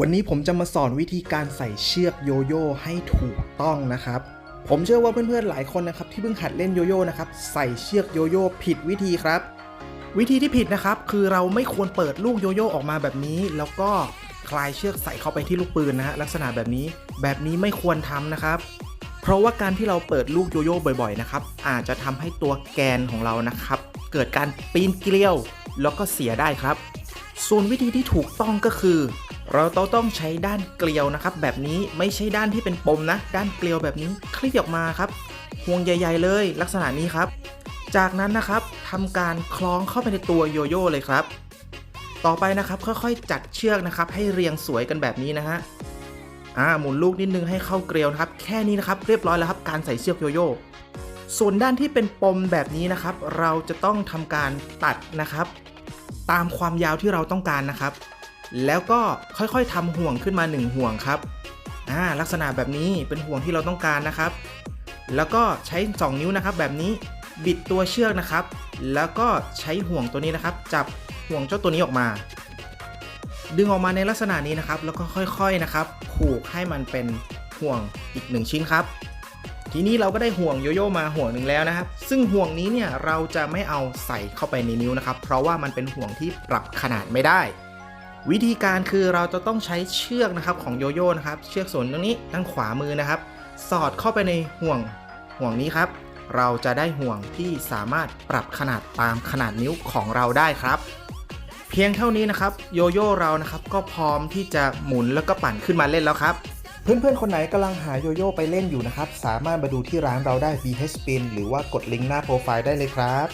วันนี้ผมจะมาสอนวิธีการใส่เชือกโยโย่ให้ถูกต้องนะครับ ผมเชื่อว่าเพื่อนๆหลายคนนะครับที่เพิ่งหัดเล่นโยโย่นะครับใส่เชือกโยโย่ผิดวิธีครับ วิธีที่ผิดนะครับคือเราไม่ควรเปิดลูกโยโย่ออกมาแบบนี้ แล้วก็คลายเชือกใส่เข้าไปที่ลูกปืนนะฮะลักษณะแบบนี้แบบนี้ไม่ควรทำนะครับ เพราะว่าการที่เราเปิดลูกโยโย่บ่อยๆนะครับอาจจะทำให้ตัวแกนของเรานะครับ เกิดการปีนเกลียวแล้วก็เสียได้ครับ ส่วนวิธีที่ถูกต้องก็คือ เราต้องใช้ด้านเกลียวนะครับ แบบนี้ไม่ใช่ด้านที่เป็นปมนะ ด้านเกลียวแบบนี้คลี่ออกมาครับห่วงใหญ่ ๆ เลยลักษณะนี้ครับ จากนั้นนะครับทำการคล้องเข้าไปในตัวโยโย่เลยครับ ต่อไปนะครับค่อยๆ จัดเชือกนะครับ ให้เรียงสวยกันแบบนี้นะฮะอ่าหมุนลูกนิดนึงให้เข้าเกลียวนะครับ แค่นี้นะครับเรียบร้อยแล้วครับการใส่เชือกโยโย่ส่วนด้านที่เป็นปมแบบนี้นะครับ เราจะต้องทำการตัดนะครับ ตามความยาวที่เราต้องการนะครับ แล้วก็ค่อยๆทำห่วงขึ้นมา 1 ห่วงครับอ่าลักษณะแบบนี้เป็นห่วงที่เราต้องการนะครับ แล้วก็ใช้ 2 นิ้วนะครับ แบบนี้บิดตัวเชือกนะครับ แล้วก็ใช้ห่วงตัวนี้นะครับ จับห่วงเจ้าตัวนี้ออกมา ดึงออกมาในลักษณะนี้นะครับ แล้วก็ค่อยๆนะครับ ผูกให้มันเป็นห่วงอีก 1 ชิ้นครับทีนี้เราก็ได้ห่วงโยโย่มาห่วงหนึ่งแล้วนะครับ ซึ่งห่วงนี้เนี่ยเราจะไม่เอาใส่เข้าไปในนิ้วนะครับ เพราะว่ามันเป็นห่วงที่ปรับขนาดไม่ได้ วิธีการคือเราจะต้องใช้เชือกนะครับของโยโย่นะครับ เชือกส่วนตรงนี้ด้านขวามือนะครับ สอดเข้าไปในห่วงห่วงนี้ครับ เราจะได้ห่วงที่สามารถปรับขนาดตามขนาดนิ้วของเราได้ครับ เพียงเท่านี้นะครับโยโย่เรานะครับก็พร้อมที่จะหมุนแล้วก็ปั่นขึ้นมาเล่นแล้วครับเพื่อนๆ คนไหนกำลังหาโยโย่ไปเล่นอยู่นะครับ สามารถมาดูที่ร้านเราได้ BH Spin หรือว่ากดลิงก์หน้าโปรไฟล์ได้เลยครับ